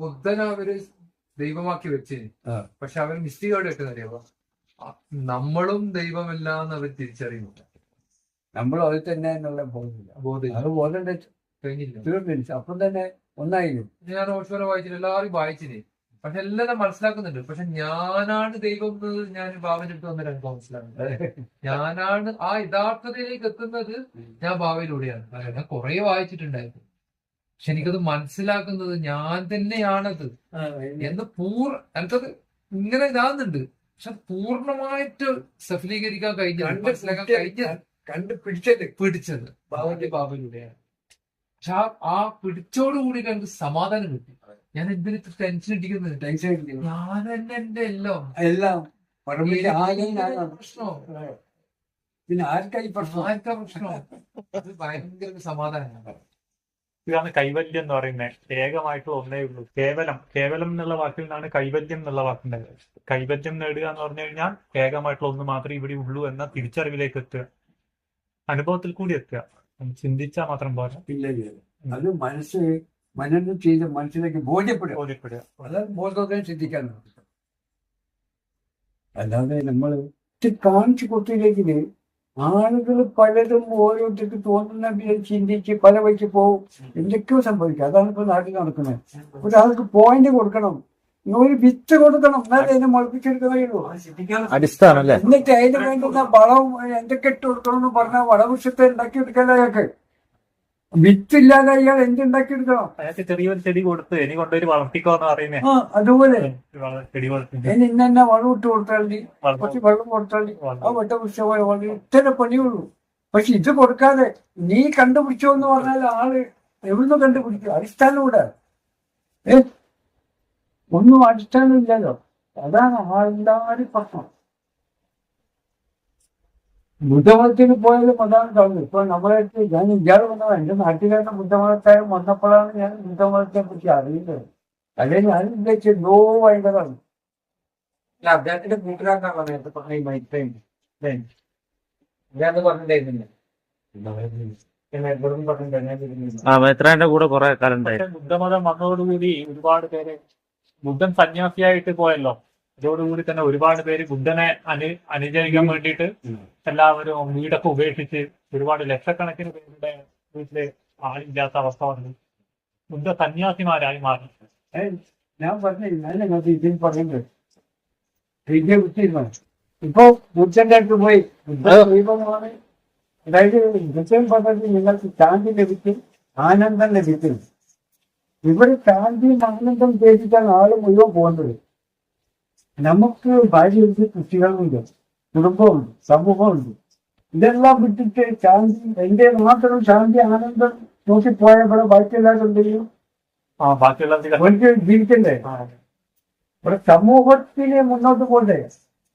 ബുദ്ധനെ അവർ ദൈവമാക്കി വെച്ച്. പക്ഷെ അവർ മിസ്റ്റേക്കോടെ വെക്കുന്നറിയാവോ നമ്മളും ദൈവമല്ല എന്ന് അവർ തിരിച്ചറിയുന്നില്ല. നമ്മൾ അതിൽ തന്നെ എന്നുള്ള ബോധമില്ല. ബോധം അത് ബോധം കഴിഞ്ഞില്ല. തീർന്നില്ല. അപ്പം തന്നെ ഒന്നായിരുന്നു ഞാൻ ഓഷോനെ വായിച്ചില്ല എല്ലാവരും വായിച്ചിന്. പക്ഷെ എല്ലാം മനസ്സിലാക്കുന്നുണ്ട്. പക്ഷെ ഞാനാണ് ദൈവം എന്നത് ഞാൻ ഭാവന്റെ അടുത്ത് വന്നിട്ട് എനിക്ക് മനസ്സിലാകുന്നത് ഞാനാണ് ആ യഥാർത്ഥതയിലേക്ക് എത്തുന്നത് ഞാൻ ഭാവയിലൂടെയാണ് ഞാൻ കുറെ വായിച്ചിട്ടുണ്ടായിരുന്നു. പക്ഷെ എനിക്കത് മനസ്സിലാക്കുന്നത് ഞാൻ തന്നെയാണത്. എന്ന് പൂർ എനിക്കത് ഇങ്ങനെ ഇതാകുന്നുണ്ട്. പക്ഷെ പൂർണമായിട്ട് സഫലീകരിക്കാൻ കഴിഞ്ഞത് മനസ്സിലാക്കാൻ കഴിഞ്ഞത് കണ്ട് പിടിച്ചത്. പിടിച്ചത്. ഭാവയിലൂടെയാണ് പക്ഷെ ആ പിടിച്ചോടുകൂടി കണ്ട് സമാധാനം കിട്ടി. ഞാൻ എന്തിനു ടെൻഷൻ ഇട്ടിക്കുന്നത് ടെൻഷൻ. ഞാൻ തന്നെ എന്റെ എല്ലാം. എല്ലാം. പ്രശ്നോ. പിന്നെ ആർക്കായി പ്രശ്നം? ആർക്കാ പ്രശ്നം? അത് ഭയങ്കര സമാധാനമാണ്. ഇതാണ് കൈവല്യം എന്ന് പറയുന്നത്. ഏകമായിട്ട് ഒന്നേ ഉള്ളൂ. കേവലം കേവലം എന്നുള്ള വാക്കിൽ നിന്നാണ് കൈവല്യം എന്നുള്ള വാക്കുണ്ടായത്. കൈവല്യം നേടുക എന്ന് പറഞ്ഞു കഴിഞ്ഞാൽ ഏകമായിട്ടുള്ള ഒന്ന് മാത്രമേ ഇവിടെ ഉള്ളൂ എന്ന തിരിച്ചറിവിലേക്ക് എത്തുക. അനുഭവത്തിൽ കൂടി എത്തുക. ചിന്തിച്ചാൽ മാത്രം പോരാ. ഇല്ല. അത് മനസ്സ് മനനം ചെയ്ത് മനസ്സിലേക്ക് ബോധ്യപ്പെടുക. ബോധ്യപ്പെടുക. ചിന്തിക്കാൻ അല്ലാതെ നമ്മൾ കാണിച്ചു കൊടുത്തില്ലെങ്കിൽ ആളുകൾ പലതും ഓരോരുത്തർക്ക് തോന്നുന്ന ചിന്തിച്ച് പല വഴിക്ക് പോകും. എന്തൊക്കെയോ സംഭവിക്കുക അതാണ് ഇപ്പൊ നാട്ടിൽ നടക്കുന്നത്. ഒരാൾക്ക് പോയിന്റ് കൊടുക്കണം. ഒരു വിത്ത് കൊടുക്കണം. എന്നാലേ അതിനെ മുളപ്പിച്ചെടുക്കാൻ കഴിയുള്ളൂ. അടിസ്ഥാനം എന്നിട്ട് അതിന് വേണ്ടുന്ന വളവും എന്തൊക്കെ ഇട്ട് കൊടുക്കണം എന്ന് പറഞ്ഞാൽ വളവൃക്ഷത്തെ ഉണ്ടാക്കി എടുക്കാൻ അയാൾക്ക്. വിത്തില്ലാതെ അയാൾ എന്തുണ്ടാക്കിയെടുക്കണം? അയാൾക്ക് ചെറിയൊരു ചെടി കൊടുത്ത് ഇനി കൊണ്ടുപോയി വളർത്തിക്കോ എന്ന് പറയുന്നേ. ആ അതുപോലെ. ചെടി വളർത്തി അതിന് ഇന്ന വളം ഇട്ട് കൊടുത്താണ്ടി കുറച്ച് വെള്ളം കൊടുത്താണ്ടി ആ വെട്ട പോലെ വളം. ഇത്ര പണിയുള്ളൂ. പക്ഷെ ഇത് കൊടുക്കാതെ നീ കണ്ടുപിടിച്ചോ എന്ന് പറഞ്ഞാൽ ആൾ എവിടുന്ന് കണ്ടുപിടിക്കും? അടിസ്ഥാനം ഇവിടെ ഏ? ഒന്നും അടിസ്ഥാനം ഇല്ലല്ലോ അതാണ് ആളെല്ലാരും പ്രശ്നം. ബുദ്ധമതത്തിന് പോയാലും അതാണ് കാണുന്നത് ഇപ്പൊ നമ്മളെ ഞാൻ ഇയാൾ വന്നതാണ് എന്റെ നാട്ടുകാരുടെ ബുദ്ധമതക്കാരൻ വന്നപ്പോഴാണ് ഞാൻ ബുദ്ധമതത്തെ കുറിച്ച് അറിയുന്നത്. അല്ലെ ഞാൻ ഉദ്ദേശിച്ച ലോ വൈകതാണ് അദ്ദേഹത്തിന്റെ കൂട്ടുകാരനാണ് നേരത്തെ പറഞ്ഞ മൈത്രയും പറഞ്ഞിട്ടുണ്ടായിരുന്നില്ല മേത്രാന്റെ കൂടെ കുറെ കാലം ഉണ്ടായി. പക്ഷെ ബുദ്ധമതം വന്നതോടുകൂടി ഒരുപാട് പേര് ബുദ്ധൻ സന്യാസിയായിട്ട് പോയല്ലോ. അതോടുകൂടി തന്നെ ഒരുപാട് പേര് ബുദ്ധനെ അനു അനുചരിക്കാൻ വേണ്ടിയിട്ട് എല്ലാവരും വീടൊക്കെ ഉപേക്ഷിച്ച് ഒരുപാട് ലക്ഷക്കണക്കിന് പേരുടെ വീട്ടിൽ ആളില്ലാത്ത അവസ്ഥ വന്നു. ബുദ്ധ സന്യാസിമാരായി മാറി. ഞാൻ പറഞ്ഞത് ഞാൻ നിങ്ങൾക്ക് ഇതിൽ പറയുന്നത് വലിയ ബുദ്ധിമാണ് ഇപ്പൊ ബുദ്ധന്റെ അടുത്ത് പോയി ദൈവമാണ്. അതായത് ബുദ്ധൻ പറഞ്ഞത് നിങ്ങൾക്ക് ശാന്തി ലഭിക്കും ആനന്ദം ലഭിക്കും. ഇവിടെ ശാന്തിയും ആനന്ദം ചേച്ചിട്ടാണ് ആൾ മുഴുവൻ പോകുന്നത്. നമുക്ക് ഭാര്യയുണ്ട് കുട്ടികളുണ്ട് കുടുംബമുണ്ട് സമൂഹമുണ്ട്. ഇതെല്ലാം വിട്ടിട്ട് ശാന്തി എന്റെ മാത്രം ശാന്തി ആനന്ദം നോക്കിപ്പോയാൽ ബാക്കി എല്ലാവരും എന്തെങ്കിലും ആ ബാക്കിയുള്ള അവർക്ക് ജീവിക്കണ്ടേ? ഇവിടെ സമൂഹത്തിന് മുന്നോട്ട് പോകണ്ടേ?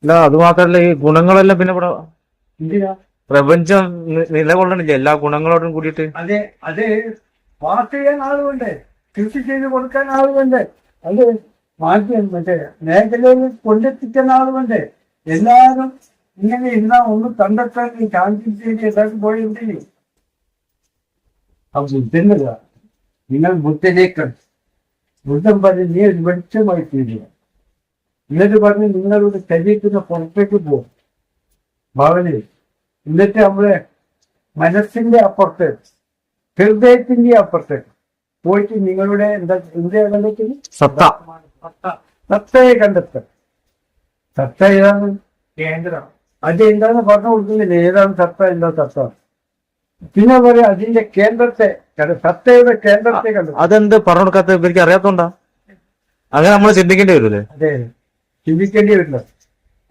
അല്ല അത് മാത്രല്ല ഈ ഗുണങ്ങളെല്ലാം പിന്നെ ഇവിടെ എന്തിനാ? പ്രപഞ്ചം നിലകൊള്ളണില്ല? എല്ലാ ഗുണങ്ങളോടും കൂടിയിട്ട്. അതെ അതെ. പാർട്ടി ചെയ്യാൻ ആളുകളുണ്ട്. കൃഷി ചെയ്ത് കൊടുക്കാൻ ആളുകളുണ്ട്. അത് മാറ്റി മറ്റേ മേഖലയിൽ കൊണ്ടെത്തിക്കുന്ന ആളുകളുണ്ട് എല്ലാവരും ഇങ്ങനെ ഇരുന്നാ ഒന്ന് കണ്ടെത്താൻ ചെയ്ത് എല്ലാവർക്കും പോയി എന്ത് ബുദ്ധനല്ല നിങ്ങൾ ബുദ്ധനേക്കാൾ ബുദ്ധൻ പറഞ്ഞ് നീ ഒരു വെളിച്ചമായി തീരുക. എന്നിട്ട് പറഞ്ഞ് നിങ്ങളുടെ ശരീരത്തിന് പുറത്തേക്ക് പോകും ഭാവനയിൽ എന്നിട്ട് നമ്മളെ മനസ്സിന്റെ അപ്പുറത്ത് ഹൃദയത്തിന്റെ അപ്പുറത്ത് പോയിട്ട് നിങ്ങളുടെ എന്താ എന്ത് സത്ത. സത്തയെ കണ്ടെത്തുക. സത്ത ഏതാണ്? കേന്ദ്രം. അത് എന്താന്ന് പറഞ്ഞു കൊടുക്കുന്നില്ല. ഏതാണ് സത്ത എന്താ സത്ത പിന്നെ പറയാം അതിന്റെ കേന്ദ്രത്തെ തത്തയുടെ സത്തയുടെ കേന്ദ്രത്തെ കണ്ടു അതെന്ത് പറഞ്ഞു കൊടുക്കാത്ത ഇവർക്ക് അറിയാത്തോണ്ടാ? അങ്ങനെ നമ്മൾ ചിന്തിക്കേണ്ടി വരില്ലേ അതെ. ചിന്തിക്കേണ്ടി വരില്ല.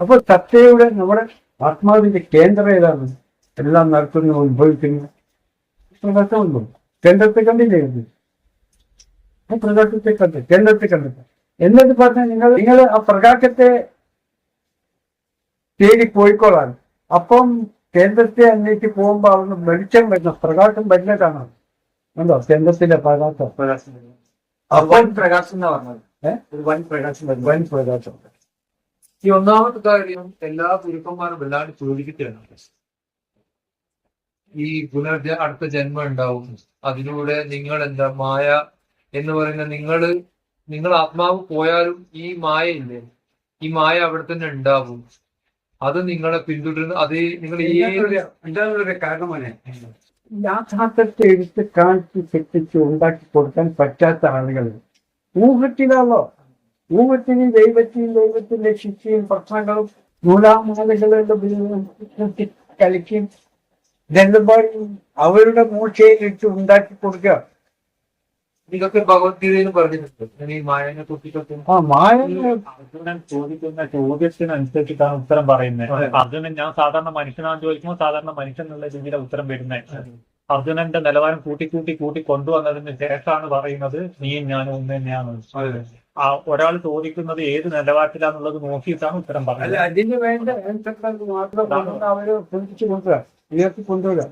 അപ്പൊ സത്തയുടെ നമ്മുടെ ആത്മാവിന്റെ കേന്ദ്രം ഏതാണ്? എല്ലാം നടത്തുന്നു ഉത്ഭവിക്കുന്നു. പ്രകാശമുണ്ടോ കേന്ദ്രത്തെ കണ്ടില്ലേ പ്രകാശത്തെ കണ്ട് കേന്ദ്രത്തെ കണ്ടിട്ട് എന്നിട്ട് പറഞ്ഞാൽ നിങ്ങൾ നിങ്ങൾ ആ പ്രകാശത്തെ തേടി പോയിക്കോളാൻ. അപ്പം കേന്ദ്രത്തെ അന്വേഷിച്ച് പോകുമ്പോൾ അവിടുന്ന് വെളിച്ചം വരുന്ന പ്രകാശം വരുന്നതാണ്. ഉണ്ടോ കേന്ദ്രത്തിന്റെ പ്രകാശം. വൻ പ്രകാശം എന്നാ പറഞ്ഞത്? ഏ? ഒരു വൻ പ്രകാശം വൻ പ്രകാശം. ഈ ഒന്നാമത്തെ കാര്യം എല്ലാ ഗുരുക്കന്മാരും വല്ലാണ്ട് ചോദിക്കുകയാണ് ഈ പുനർജ അടുത്ത ജന്മം ഉണ്ടാവും. അതിലൂടെ നിങ്ങൾ എന്താ മായ എന്ന് പറയുന്ന നിങ്ങൾ നിങ്ങൾ ആത്മാവ് പോയാലും ഈ മായ ഇല്ലേ? ഈ മായ അവിടെ തന്നെ ഉണ്ടാവും. അത് നിങ്ങളെ പിന്തുടരുന്ന അത് നിങ്ങൾ കാരണമാണ് യാഥാർത്ഥ്യത്തെ എടുത്ത് കാണിച്ച് തെറ്റിച്ച് ഉണ്ടാക്കി കൊടുക്കാൻ പറ്റാത്ത ആളുകൾ. ഊഹത്തിലാണല്ലോ. ഊഹത്തിനും ദൈവത്തിനും ദൈവത്തിന്റെ ശിക്ഷയും പ്രശ്നങ്ങളും നൂലാമാലകളുടെ കളിക്കും. ഇതെല്ലാം അവരുടെ മൂർച്ചയിലിട്ട് ഉണ്ടാക്കി കൊടുക്കുക. നിങ്ങൾക്ക് ഭഗവത്ഗീതയിൽ പറഞ്ഞിട്ടുണ്ട്. ഈ മായനെ കുറിച്ചിട്ടൊക്കെ ആ മായ അർജുനൻ ചോദിക്കുന്ന ചോദ്യത്തിനനുസരിച്ചിട്ടാണ് ഉത്തരം പറയുന്നത്. അർജുനൻ ഞാൻ സാധാരണ മനുഷ്യനാണെന്ന് ചോദിക്കുമ്പോൾ സാധാരണ മനുഷ്യൻ എന്നുള്ള രീതിയിലെ ഉത്തരം വരുന്നത്. അർജുനന്റെ നിലവാരം കൂട്ടി കൂട്ടി കൂട്ടി കൊണ്ടുവന്നതിന് ശേഷമാണ് പറയുന്നത് നീയും ഞാനും ഒന്ന് തന്നെയാണ്. ആ ഒരാൾ ചോദിക്കുന്നത് ഏത് നിലവാരത്തിലാന്നുള്ളത് നോക്കിയിട്ടാണ് ഉത്തരം പറയുന്നത്. അതിന് വേണ്ട മാത്രം അവർ കൊണ്ടുവരാം. ഉയർത്തി കൊണ്ടുവരാം.